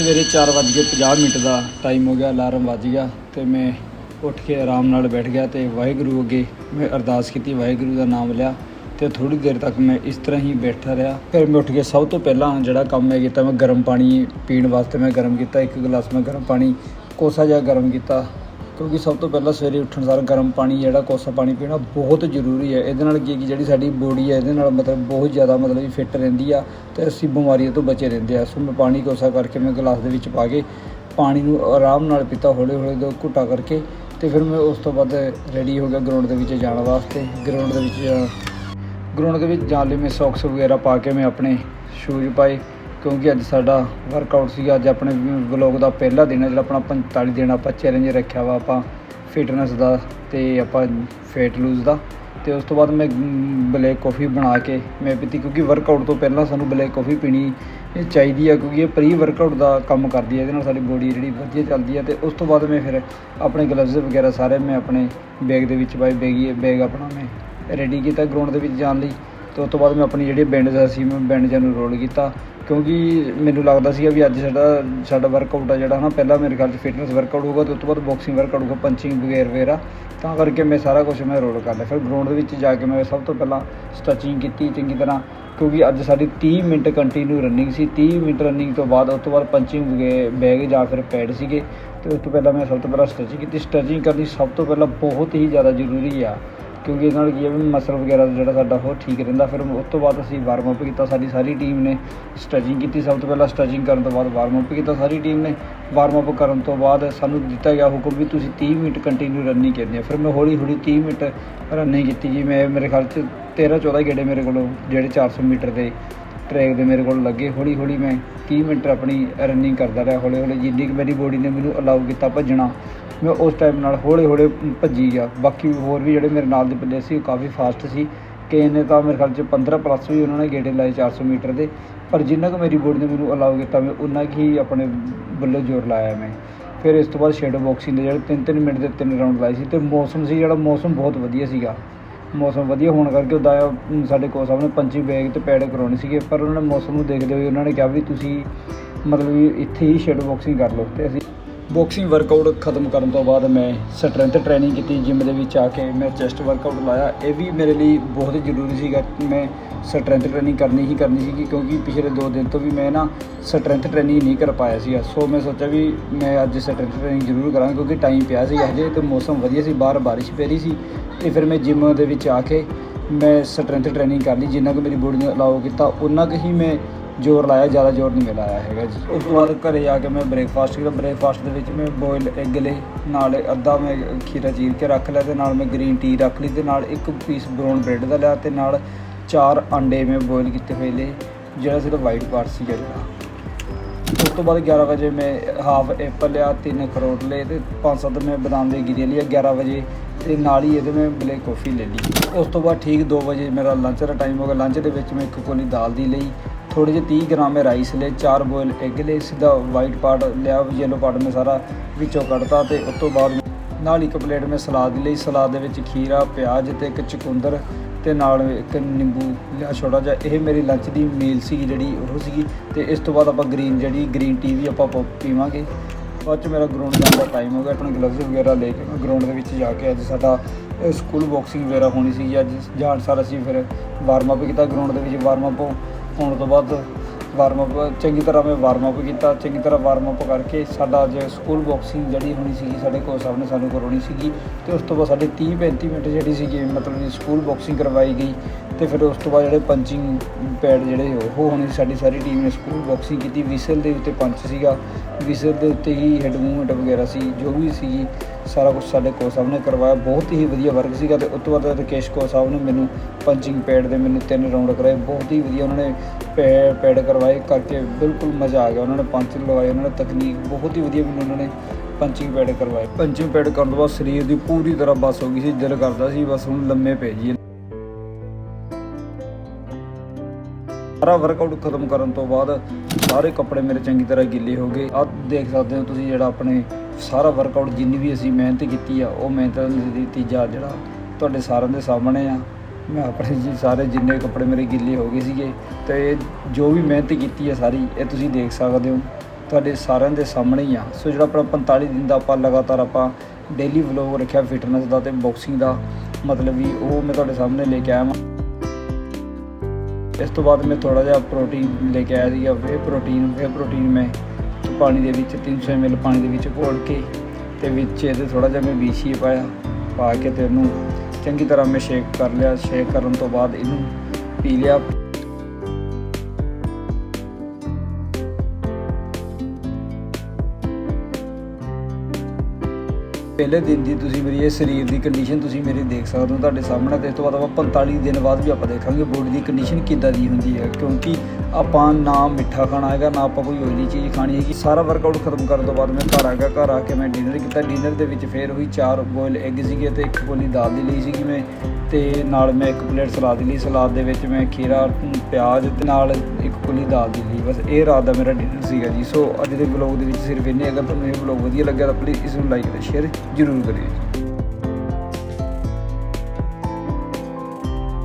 ਸਵੇਰੇ 4:50 ਮਿੰਟ ਦਾ ਟਾਈਮ ਹੋ ਗਿਆ, ਅਲਾਰਮ ਵੱਜ ਗਿਆ ਤੇ ਮੈਂ ਉੱਠ ਕੇ ਆਰਾਮ ਨਾਲ ਬੈਠ ਗਿਆ ਤੇ ਵਾਹਿਗੁਰੂ ਅੱਗੇ ਮੈਂ ਅਰਦਾਸ ਕੀਤੀ, ਵਾਹਿਗੁਰੂ ਦਾ ਨਾਮ ਲਿਆ ਤੇ ਥੋੜੀ ਦੇਰ ਤੱਕ ਮੈਂ ਇਸ ਤਰ੍ਹਾਂ ਹੀ ਬੈਠਾ ਰਿਹਾ। ਫਿਰ ਮੈਂ ਉੱਠ ਕੇ ਸਭ ਤੋਂ ਪਹਿਲਾਂ ਜਿਹੜਾ ਕੰਮ ਮੈਂ ਕੀਤਾ, ਮੈਂ ਗਰਮ ਪਾਣੀ ਪੀਣ ਵਾਸਤੇ ਮੈਂ ਗਰਮ ਕੀਤਾ, ਇੱਕ ਗਲਾਸ ਮੈਂ ਗਰਮ ਪਾਣੀ ਕੋਸਾ ਜਿਹਾ ਗਰਮ ਕੀਤਾ। ਕਿਉਂਕਿ ਸਭ ਤੋਂ ਪਹਿਲਾਂ ਸਵੇਰੇ ਉੱਠਣ ਸਾਰ ਗਰਮ ਪਾਣੀ ਜਿਹੜਾ ਕੋਸਾ ਪਾਣੀ ਪੀਣਾ ਬਹੁਤ ਜ਼ਰੂਰੀ ਹੈ। ਇਹਦੇ ਨਾਲ ਕੀ ਹੈ ਕਿ ਜਿਹੜੀ ਸਾਡੀ ਬੋਡੀ ਹੈ, ਇਹਦੇ ਨਾਲ ਮਤਲਬ ਬਹੁਤ ਜ਼ਿਆਦਾ ਮਤਲਬ ਫਿੱਟ ਰਹਿੰਦੀ ਆ ਤੇ ਅਸੀਂ ਬਿਮਾਰੀਆਂ ਤੋਂ ਬਚੇ ਰਹਿੰਦੇ ਆ। ਸੋ ਮੈਂ ਪਾਣੀ ਕੋਸਾ ਕਰਕੇ ਮੈਂ ਗਲਾਸ ਦੇ ਵਿੱਚ ਪਾ ਕੇ ਪਾਣੀ ਨੂੰ ਆਰਾਮ ਨਾਲ ਪੀਤਾ ਹੌਲੀ ਹੌਲੀ ਦੋ ਘੁੱਟਾ ਕਰਕੇ ਤੇ ਫਿਰ ਮੈਂ ਉਸ ਤੋਂ ਬਾਅਦ ਰੈਡੀ ਹੋ ਗਿਆ ਗਰਾਊਂਡ ਦੇ ਵਿੱਚ ਜਾਣ ਵਾਸਤੇ। ਗਰਾਊਂਡ ਦੇ ਵਿੱਚ ਗਰਾਊਂਡ ਦੇ ਵਿੱਚ ਜਾਣ ਲਈ ਮੈਂ ਸੌਕਸ ਵਗੈਰਾ ਪਾ ਕੇ ਮੈਂ ਆਪਣੇ ਸ਼ੂਜ਼ ਪਾਏ। ਕਿਉਂਕਿ ਅੱਜ ਸਾਡਾ ਵਰਕਆਊਟ ਸੀਗਾ, ਅੱਜ ਆਪਣੇ ਵਲੌਗ ਦਾ ਪਹਿਲਾ ਦਿਨ ਹੈ, ਜਿਹੜਾ ਆਪਣਾ 45 ਦਿਨ ਆਪਾਂ ਚੈਲੰਜ ਰੱਖਿਆ ਵਾ ਆਪਾਂ ਫਿਟਨੈਸ ਦਾ ਤੇ ਆਪਾਂ ਫੇਟ ਲੂਜ਼ ਦਾ। ਤੇ ਉਸ ਤੋਂ ਬਾਅਦ ਮੈਂ ਬਲੈਕ ਕਾਫੀ ਬਣਾ ਕੇ ਮੈਂ ਪੀਤੀ, ਕਿਉਂਕਿ ਵਰਕਆਊਟ ਤੋਂ ਪਹਿਲਾਂ ਸਾਨੂੰ ਬਲੈਕ ਕਾਫੀ ਪੀਣੀ ਚਾਹੀਦੀ ਆ, ਕਿਉਂਕਿ ਇਹ ਪ੍ਰੀ ਵਰਕਆਊਟ ਦਾ ਕੰਮ ਕਰਦੀ ਹੈ ਇਹਦੇ ਨਾਲ ਸਾਡੀ ਬੋਡੀ ਜਿਹੜੀ ਵਧੀਆ ਚੱਲਦੀ ਹੈ ਤੇ ਉਸ ਤੋਂ ਬਾਅਦ ਮੈਂ ਫਿਰ ਆਪਣੇ ਗਲਵਜ਼ ਵਗੈਰਾ ਸਾਰੇ ਮੈਂ ਆਪਣੇ ਬੈਗ ਦੇ ਵਿੱਚ ਪਾਏ ਬੈਗੀ ਬੈਗ ਆਪਣਾ ਮੈਂ ਰੈਡੀ ਕੀਤਾ ਗਰਾਊਂਡ ਦੇ ਵਿੱਚ ਜਾਣ ਲਈ। ਤੇ ਉਸ ਤੋਂ ਬਾਅਦ ਮੈਂ ਆਪਣੀ ਜਿਹੜੀ ਬੈਂਡਜ ਸੀ ਮੈਂ ਬੈਂਡਜਾਂ ਨੂੰ ਰੋਲ ਕੀਤਾ। ਕਿਉਂਕਿ ਮੈਨੂੰ ਲੱਗਦਾ ਸੀਗਾ ਵੀ ਅੱਜ ਸਾਡਾ ਸਾਡਾ ਵਰਕਆਊਟ ਆ ਜਿਹੜਾ ਹਨਾ, ਪਹਿਲਾਂ ਮੇਰੇ ਖਿਆਲ 'ਚ ਫਿਟਨੈਸ ਵਰਕਆਊਟ ਹੋਊਗਾ, ਤੇ ਉਸ ਤੋਂ ਬਾਅਦ ਬਾਕਸਿੰਗ ਵਰਕਆਊਟ ਹੋਊਗਾ ਪੰਚਿੰਗ ਵਗੈਰ ਵਗੈਰਾ। ਤਾਂ ਕਰਕੇ ਮੈਂ ਸਾਰਾ ਕੁਝ ਮੈਂ ਰੋਲ ਕਰ ਲਿਆ। ਫਿਰ ਗਰਾਊਂਡ ਦੇ ਵਿੱਚ ਜਾ ਕੇ ਮੈਂ ਸਭ ਤੋਂ ਪਹਿਲਾਂ ਸਟ੍ਰੈਚਿੰਗ ਕੀਤੀ ਚੰਗੀ ਤਰ੍ਹਾਂ, ਕਿਉਂਕਿ ਅੱਜ ਸਾਡੀ 30 ਮਿੰਟ ਕੰਟੀਨਿਊ ਰਨਿੰਗ ਸੀ। 30 ਮਿੰਟ ਰਨਿੰਗ ਤੋਂ ਬਾਅਦ, ਉਸ ਤੋਂ ਬਾਅਦ ਪੰਚਿੰਗ ਬੈਗ ਜਾਂ ਫਿਰ ਪੈਡ ਸੀਗੇ, ਤੇ ਉਸ ਤੋਂ ਪਹਿਲਾਂ ਮੈਂ ਸਭ ਤੋਂ ਪਹਿਲਾਂ ਸਟ੍ਰੈਚਿੰਗ ਕੀਤੀ। ਸਟ੍ਰੈਚਿੰਗ ਕਰਨੀ ਸਭ ਤੋਂ ਪਹਿਲਾਂ ਬਹੁਤ ਹੀ ਜ਼ਿਆਦਾ ਜ਼ਰੂਰੀ ਆ ਕਿਉਂਕਿ ਇਹਦੇ ਨਾਲ ਕੀ ਹੈ ਵੀ ਮਸਲ ਵਗੈਰਾ ਜਿਹੜਾ ਸਾਡਾ ਉਹ ਠੀਕ ਰਹਿੰਦਾ। ਫਿਰ ਉਸ ਤੋਂ ਬਾਅਦ ਅਸੀਂ ਵਾਰਮ ਅਪ ਕੀਤਾ, ਸਾਡੀ ਸਾਰੀ ਟੀਮ ਨੇ ਸਟ੍ਰੈਚਿੰਗ ਕੀਤੀ। ਸਭ ਤੋਂ ਪਹਿਲਾਂ ਸਟ੍ਰੈਚਿੰਗ ਕਰਨ ਤੋਂ ਬਾਅਦ ਵਾਰਮ ਅਪ ਕੀਤਾ, ਸਾਰੀ ਟੀਮ ਨੇ ਵਾਰਮ ਅਪ ਕਰਨ ਤੋਂ ਬਾਅਦ ਸਾਨੂੰ ਦਿੱਤਾ ਗਿਆ ਹੁਕਮ ਵੀ ਤੁਸੀਂ 30 ਮਿੰਟ ਕੰਟੀਨਿਊ ਰਨਿੰਗ ਕਰਨੀ ਹੈ ਫਿਰ ਮੈਂ ਹੌਲੀ ਹੌਲੀ 30 ਮਿੰਟ ਰਨਿੰਗ ਕੀਤੀ ਜੀ। ਮੈਂ ਮੇਰੇ ਖਿਆਲ 'ਚ 13 14 ਗੇੜੇ ਮੇਰੇ ਕੋਲੋਂ, ਜਿਹੜੇ 400 ਮੀਟਰ ਦੇ ਟਰੈਕ ਦੇ ਮੇਰੇ ਕੋਲ ਲੱਗੇ ਹੌਲੀ ਹੌਲੀ ਮੈਂ 30 ਮਿੰਟ ਆਪਣੀ ਰਨਿੰਗ ਕਰਦਾ ਰਿਹਾ ਹੌਲੀ ਹੌਲੀ ਜਿੰਨੀ ਕੁ ਮੇਰੀ ਬੋਡੀ ਨੇ ਮੈਨੂੰ ਅਲਾਉ ਕੀਤਾ ਭੱਜਣਾ, ਮੈਂ ਉਸ ਟਾਈਮ ਨਾਲ ਹੌਲੀ ਹੌਲੀ ਭੱਜੀ ਗਿਆ। ਬਾਕੀ ਹੋਰ ਵੀ ਜਿਹੜੇ ਮੇਰੇ ਨਾਲ ਦੇ ਬੰਦੇ ਸੀ, ਉਹ ਕਾਫੀ ਫਾਸਟ ਸੀ। ਕਿਸੇ ਨੇ ਤਾਂ ਮੇਰੇ ਖਿਆਲ 'ਚ 15 ਪਲੱਸ ਵੀ ਉਹਨਾਂ ਨੇ ਗੇੜੇ ਲਾਏ 400 ਮੀਟਰ ਦੇ। ਪਰ ਜਿੰਨਾ ਕੁ ਮੇਰੀ ਬੋਡੀ ਨੇ ਮੈਨੂੰ ਅਲਾਉ ਕੀਤਾ, ਮੈਂ ਉਨਾ ਕੁ ਹੀ ਆਪਣੇ ਵੱਲੋਂ ਜ਼ੋਰ ਲਾਇਆ ਮੈਂ। ਫਿਰ ਇਸ ਤੋਂ ਬਾਅਦ ਸ਼ੈਡੋ ਬਾਕਸਿੰਗ ਦੇ ਜਿਹੜੇ 3-3 ਮਿੰਟ ਦੇ ਤਿੰਨ ਰਾਊਂਡ ਲਾਏ ਸੀ, ਤੇ ਮੌਸਮ ਸੀ ਜਿਹੜਾ ਮੌਸਮ ਬਹੁਤ ਵਧੀਆ ਸੀਗਾ। ਮੌਸਮ ਵਧੀਆ ਹੋਣ ਕਰਕੇ ਉਹਦਾ ਸਾਡੇ ਕੋਚ ਸਾਹਿਬ ਨੇ ਪੰਚੀ ਬੈਗ ਤੇ ਪੈਡ ਕਰਾਉਣੇ ਸੀਗੇ, ਪਰ ਉਹਨਾਂ ਨੇ ਮੌਸਮ ਨੂੰ ਦੇਖਦੇ ਹੋਏ ਉਹਨਾਂ ਨੇ ਕਿਹਾ ਵੀ ਤੁਸੀਂ ਮਤਲਬ ਵੀ ਇੱਥੇ ਹੀ ਸ਼ੈਡੋ ਬਾਕਸਿੰਗ ਕਰ ਲਓ ਤੇ ਅਸੀਂ ਬਾਕਸਿੰਗ ਵਰਕਆਊਟ ਖਤਮ ਕਰਨ ਤੋਂ ਬਾਅਦ ਮੈਂ ਸਟਰੈਂਥ ਟ੍ਰੇਨਿੰਗ ਕੀਤੀ ਜਿਮ ਦੇ ਵਿੱਚ ਆ ਕੇ ਮੈਂ ਚੈਸਟ ਵਰਕਆਊਟ ਲਾਇਆ। ਇਹ ਵੀ ਮੇਰੇ ਲਈ ਬਹੁਤ ਜ਼ਰੂਰੀ ਸੀਗਾ ਮੈਂ ਸਟਰੈਂਥ ਟ੍ਰੇਨਿੰਗ ਕਰਨੀ ਹੀ ਕਰਨੀ ਸੀਗੀ, ਕਿਉਂਕਿ ਪਿਛਲੇ 2 ਦਿਨ ਤੋਂ ਵੀ ਮੈਂ ਨਾ ਸਟਰੈਂਥ ਟ੍ਰੇਨਿੰਗ ਨਹੀਂ ਕਰ ਪਾਇਆ ਸੀਗਾ। ਸੋ ਮੈਂ ਸੋਚਿਆ ਵੀ ਮੈਂ ਅੱਜ ਸਟਰੈਂਥ ਟ੍ਰੇਨਿੰਗ ਜ਼ਰੂਰ ਕਰਾਂਗਾ, ਕਿਉਂਕਿ ਟਾਈਮ ਪਿਆ ਸੀ ਅਜੇ ਤੇ ਮੌਸਮ ਵਧੀਆ ਸੀ, ਬਾਹਰ ਬਾਰਿਸ਼ ਪੈ ਰਹੀ ਸੀ ਤੇ ਫਿਰ ਮੈਂ ਜਿਮ ਦੇ ਵਿੱਚ ਆ ਕੇ ਮੈਂ ਸਟਰੈਂਥ ਟ੍ਰੇਨਿੰਗ ਕਰ ਲਈ। ਜਿੰਨਾ ਕੁ ਮੇਰੀ ਬੋਡੀ ਨੇ ਅਲਾਉ ਕੀਤਾ ਉਹਨਾਂ ਕੁ ਹੀ ਮੈਂ ਜ਼ੋਰ ਲਾਇਆ, ਜ਼ਿਆਦਾ ਜ਼ੋਰ ਨਹੀਂ ਮੈਂ ਲਾਇਆ ਹੈਗਾ ਜੀ। ਉਸ ਤੋਂ ਬਾਅਦ ਘਰੇ ਆ ਕੇ ਮੈਂ ਬ੍ਰੇਕਫਾਸਟ ਕੀਤਾ। ਬ੍ਰੇਕਫਾਸਟ ਦੇ ਵਿੱਚ ਮੈਂ ਬੋਇਲ ਐਗ ਲਏ, ਨਾਲ ਅੱਧਾ ਮੈਂ ਖੀਰਾ ਚੀਰ ਕੇ ਰੱਖ ਲਿਆ ਤੇ ਨਾਲ ਮੈਂ ਗ੍ਰੀਨ ਟੀ ਰੱਖ ਲਈ ਤੇ ਨਾਲ ਇੱਕ ਪੀਸ ਬ੍ਰਾਊਨ ਬ੍ਰੈਡ ਦਾ ਲਿਆ ਤੇ ਨਾਲ ਚਾਰ ਅੰਡੇ ਮੈਂ ਬੋਇਲ ਕੀਤੇ ਹੋਏ ਲਏ, ਜਿਹੜਾ ਸਿਰਫ ਵਾਈਟ ਪਾਰਟ ਸੀਗਾ ਜਿਹੜਾ ਉਸ ਤੋਂ ਬਾਅਦ 11 ਵਜੇ ਮੈਂ ਹਾਫ ਐਪਲ ਲਿਆ, ਤਿੰਨ ਅਖਰੋਟ ਲਏ ਤੇ ਪੰਜ ਸੱਤ ਮੈਂ ਬਦਾਮ ਦੇ ਗਿਰੀਆਂ ਲਿਆ 11 ਵਜੇ ਤੇ ਨਾਲ ਹੀ ਇਹਦੇ ਮੈਂ ਬਲੈਕ ਕਾਫੀ ਲੈ ਲਈ। ਉਸ ਤੋਂ ਬਾਅਦ ਠੀਕ 2 ਵਜੇ ਮੇਰਾ ਲੰਚ ਦਾ ਟਾਈਮ ਹੋ ਗਿਆ। ਲੰਚ ਦੇ ਵਿੱਚ ਮੈਂ ਇੱਕ ਕੋਲੀ ਦਾਲ ਦੀ ਲਈ ਥੋੜੇ ਜਿਹੇ 30 ਗ੍ਰਾਮ ਮੈਂ ਰਾਈਸ ਲਏ ਚਾਰ ਬੋਇਲ ਐਗ ਲਏ ਸਿੱਧਾ ਵਾਈਟ ਪਾਰਟ ਲਿਆ ਯੈਲੋ ਪਾਰਟ ਮੈਂ ਸਾਰਾ ਵਿੱਚੋਂ ਕੱਢਤਾ ਤੇ ਉਸ ਤੋਂ ਬਾਅਦ ਨਾਲ ਇੱਕ ਪਲੇਟ ਮੈਂ ਸਲਾਦ ਲਈ। ਸਲਾਦ ਦੇ ਵਿੱਚ ਖੀਰਾ, ਪਿਆਜ਼ ਤੇ ਇੱਕ ਚਕੁੰਦਰ ਤੇ ਨਾਲ ਇੱਕ ਨਿੰਬੂ ਲਿਆ ਛੋਟਾ ਜਿਹਾ। ਇਹ ਮੇਰੀ ਲੰਚ ਦੀ ਮੀਲ ਸੀ ਜਿਹੜੀ ਉਹ ਸੀਗੀ ਤੇ ਇਸ ਤੋਂ ਬਾਅਦ ਆਪਾਂ ਗ੍ਰੀਨ ਜਿਹੜੀ ਗ੍ਰੀਨ ਟੀ ਵੀ ਆਪਾਂ ਪ- ਪੀਵਾਂਗੇ। ਬਾਅਦ ਚ ਮੇਰਾ ਗਰਾਊਂਡ ਜਾਣ ਦਾ ਟਾਈਮ ਹੋ ਗਿਆ। ਆਪਣੇ ਗਲਵਜ਼ ਵਗੈਰਾ ਲੈ ਕੇ ਮੈਂ ਗਰਾਊਂਡ ਦੇ ਵਿੱਚ ਜਾ ਕੇ ਅੱਜ ਸਾਡਾ ਸਕੂਲ ਬਾਕਸਿੰਗ ਵਗੈਰਾ ਹੋਣੀ ਸੀ ਅੱਜ ਜਾਣ ਸਾਰ ਅਸੀਂ ਫਿਰ ਵਾਰਮ ਅਪ ਕੀਤਾ। ਗਰਾਊਂਡ ਦੇ ਵਿੱਚ ਵਾਰਮ ਅਪ ਹੋਣ ਤੋਂ ਬਾਅਦ ਵਾਰਮ ਅਪ ਚੰਗੀ ਤਰ੍ਹਾਂ ਮੈਂ ਵਾਰਮ ਅਪ ਕੀਤਾ, ਚੰਗੀ ਤਰ੍ਹਾਂ ਵਾਰਮ ਅਪ ਕਰਕੇ ਸਾਡਾ ਅੱਜ ਸਕੂਲ ਬਾਕਸਿੰਗ ਜਿਹੜੀ ਹੋਣੀ ਸੀਗੀ, ਸਾਡੇ ਕੋਚ ਸਾਹਿਬ ਨੇ ਸਾਨੂੰ ਕਰਵਾਉਣੀ ਸੀਗੀ ਤੇ ਉਸ ਤੋਂ ਬਾਅਦ ਸਾਡੇ 30 35 ਮਿੰਟ ਜਿਹੜੀ ਸੀਗੀ, ਮਤਲਬ ਜੀ ਸਕੂਲ ਬਾਕਸਿੰਗ ਕਰਵਾਈ ਗਈ ਤੇ ਫਿਰ ਉਸ ਤੋਂ ਬਾਅਦ ਜਿਹੜੇ ਪੰਚਿੰਗ ਪੈਡ ਜਿਹੜੇ ਉਹ ਹੋਣੀ ਸਾਡੀ ਸਾਰੀ ਟੀਮ ਨੇ ਸਕੂਲ ਬਾਕਸਿੰਗ ਕੀਤੀ। ਵਿਸਲ ਦੇ ਉੱਤੇ ਪੰਚ ਸੀਗਾ ਵਿਸਲ ਦੇ ਉੱਤੇ ਹੀ ਹੈਡ ਮੂਵਮੈਂਟ ਵਗੈਰਾ ਸੀ, ਜੋ ਵੀ ਸੀਗੀ ਸਾਰਾ ਕੁਝ ਸਾਡੇ ਕੋਚ ਸਾਹਿਬ ਨੇ ਕਰਵਾਇਆ। ਬਹੁਤ ਹੀ ਵਧੀਆ ਵਰਕ ਸੀਗਾ ਤੇ ਉਸ ਤੋਂ ਬਾਅਦ ਰਕੇਸ਼ ਕੋਚ ਸਾਹਿਬ ਨੇ ਮੈਨੂੰ ਪੰਚਿੰਗ ਪੈਡ ਦੇ ਮੈਨੂੰ ਤਿੰਨ ਰਾਉਂਡ ਕਰਾਏ। ਬਹੁਤ ਹੀ ਵਧੀਆ ਉਹਨਾਂ ਨੇ ਪੈ- ਪੈਡ ਕਰਵਾਏ ਕਰਕੇ ਬਿਲਕੁਲ ਮਜ਼ਾ ਆ ਗਿਆ। ਉਹਨਾਂ ਨੇ ਪੰਚ ਲਗਾਏ ਉਹਨਾਂ ਨੇ ਤਕਨੀਕ ਬਹੁਤ ਹੀ ਵਧੀਆ ਮੈਨੂੰ ਉਹਨਾਂ ਨੇ ਪੰਚਿੰਗ ਪੈਡ ਕਰਵਾਏ। ਪੰਚਿੰਗ ਪੈਡ ਕਰਨ ਤੋਂ ਬਾਅਦ ਸਰੀਰ ਦੀ ਪੂਰੀ ਤਰ੍ਹਾਂ ਬਸ ਹੋ ਗਈ ਸੀ, ਦਿਲ ਕਰਦਾ ਸੀ, ਬਸ ਹੁਣ ਲੰਮੇ ਪੈ ਜਾਈਏ। ਸਾਰਾ ਵਰਕਆਊਟ ਖਤਮ ਕਰਨ ਤੋਂ ਬਾਅਦ ਸਾਰੇ ਕੱਪੜੇ ਮੇਰੇ ਚੰਗੀ ਤਰ੍ਹਾਂ ਗਿੱਲੇ ਹੋ ਗਏ। ਆਹ ਦੇਖ ਸਕਦੇ ਹੋ ਤੁਸੀਂ ਜਿਹੜਾ ਆਪਣੇ ਸਾਰਾ ਵਰਕਆਊਟ ਜਿੰਨੀ ਵੀ ਅਸੀਂ ਮਿਹਨਤ ਕੀਤੀ ਆ, ਉਹ ਮਿਹਨਤ ਦਾ ਨਤੀਜਾ ਜਿਹੜਾ ਤੁਹਾਡੇ ਸਾਰਿਆਂ ਦੇ ਸਾਹਮਣੇ ਆ, ਮੈਂ ਆਪਣੇ ਜੀ ਸਾਰੇ ਜਿੰਨੇ ਕੱਪੜੇ ਮੇਰੇ ਗਿੱਲੇ ਹੋ ਗਏ ਸੀਗੇ, ਤੇ ਜੋ ਵੀ ਮਿਹਨਤ ਕੀਤੀ ਆ ਸਾਰੀ, ਇਹ ਤੁਸੀਂ ਦੇਖ ਸਕਦੇ ਹੋ। ਤੁਹਾਡੇ ਸਾਰਿਆਂ ਦੇ ਸਾਹਮਣੇ ਹੀ ਆ। ਸੋ ਜਿਹੜਾ ਆਪਣਾ 45 ਦਿਨ ਦਾ ਆਪਾਂ ਲਗਾਤਾਰ ਆਪਾਂ ਡੇਲੀ ਵਲੌਗ ਰੱਖਿਆ ਫਿਟਨੈਸ ਦਾ ਤੇ ਬਾਕਸਿੰਗ ਦਾ, ਮਤਲਬ ਵੀ ਉਹ ਮੈਂ ਤੁਹਾਡੇ ਸਾਹਮਣੇ ਲੈ ਕੇ ਆਇਆ ਹਾਂ ਇਸ ਤੋਂ ਬਾਅਦ ਮੈਂ ਥੋੜਾ ਜਿਹਾ ਪ੍ਰੋਟੀਨ ਲੈ ਕੇ ਆਇਆ ਸੀਗਾ ਵੇ ਪ੍ਰੋਟੀਨ ਵੇ ਪ੍ਰੋਟੀਨ ਮੈਂ ਪਾਣੀ ਦੇ ਵਿੱਚ 300 ml ਪਾਣੀ ਦੇ ਵਿੱਚ ਘੋਲ ਕੇ ਤੇ ਵਿੱਚ ਇਹਦੇ ਥੋੜਾ ਜਿਹਾ ਮੈਂ ਬੀਸ਼ੀਏ ਪਾਇਆ, ਪਾ ਕੇ ਤੇ ਉਹਨੂੰ ਚੰਗੀ ਤਰ੍ਹਾਂ ਮੈਂ ਸ਼ੇਕ ਕਰ ਲਿਆ। ਸ਼ੇਕ ਕਰਨ ਤੋਂ ਬਾਅਦ ਇਹਨੂੰ ਪੀ ਲਿਆ। ਪਹਿਲੇ ਦਿਨ ਦੀ ਤੁਸੀਂ ਮੇਰੀ ਇਹ ਸਰੀਰ ਦੀ ਕੰਡੀਸ਼ਨ ਤੁਸੀਂ ਮੇਰੀ ਦੇਖ ਸਕਦੇ ਹੋ ਤੁਹਾਡੇ ਸਾਹਮਣੇ ਤੇ ਇਸ ਤੋਂ ਬਾਅਦ ਆਪਾਂ 45 ਦਿਨ ਬਾਅਦ ਵੀ ਆਪਾਂ ਦੇਖਾਂਗੇ ਬੋਡੀ ਦੀ ਕੰਡੀਸ਼ਨ ਕਿੱਦਾਂ ਦੀ ਹੁੰਦੀ ਹੈ, ਕਿਉਂਕਿ ਆਪਾਂ ਨਾ ਮਿੱਠਾ ਖਾਣਾ ਹੈਗਾ, ਨਾ ਆਪਾਂ ਕੋਈ ਓਇਲੀ ਚੀਜ਼ ਖਾਣੀ ਹੈਗੀ। ਸਾਰਾ ਵਰਕਆਊਟ ਖਤਮ ਕਰਨ ਤੋਂ ਬਾਅਦ ਮੈਂ ਘਰ ਆ ਗਿਆ, ਘਰ ਆ ਕੇ ਮੈਂ ਡਿਨਰ ਕੀਤਾ। ਡਿਨਰ ਦੇ ਵਿੱਚ ਫੇਰ ਉਹੀ ਚਾਰ ਬੋਇਲ ਐਗ ਸੀਗੇ ਤੇ ਇੱਕ ਕੋਲੀ ਦਾਲ ਦੀ ਲਈ ਸੀਗੀ ਮੈਂ ਤੇ ਨਾਲ ਮੈਂ ਇੱਕ ਪਲੇਟ ਸਲਾਦ ਦੀ ਲਈ। ਸਲਾਦ ਦੇ ਵਿੱਚ ਮੈਂ ਖੀਰਾ ਪਿਆਜ਼ ਤੇ ਨਾਲ ਇੱਕ ਕੋਲੀ ਦਾਲ ਦੀ ਲਈ। ਬਸ ਇਹ ਰਾਤ ਦਾ ਮੇਰਾ ਡਿਨਰ ਸੀਗਾ ਜੀ। ਸੋ ਅੱਜ ਦੇ ਵਲੌਗ ਦੇ ਵਿੱਚ ਸਿਰਫ ਇੰਨੇ ਅਗਰ ਤੁਹਾਨੂੰ ਇਹ ਵਲੌਗ ਵਧੀਆ ਲੱਗਿਆ ਤਾਂ ਪਲੀਜ਼ ਇਸ ਨੂੰ ਲਾਈਕ ਤੇ ਸ਼ੇਅਰ ਜ਼ਰੂਰ ਕਰਿਓ ਜੀ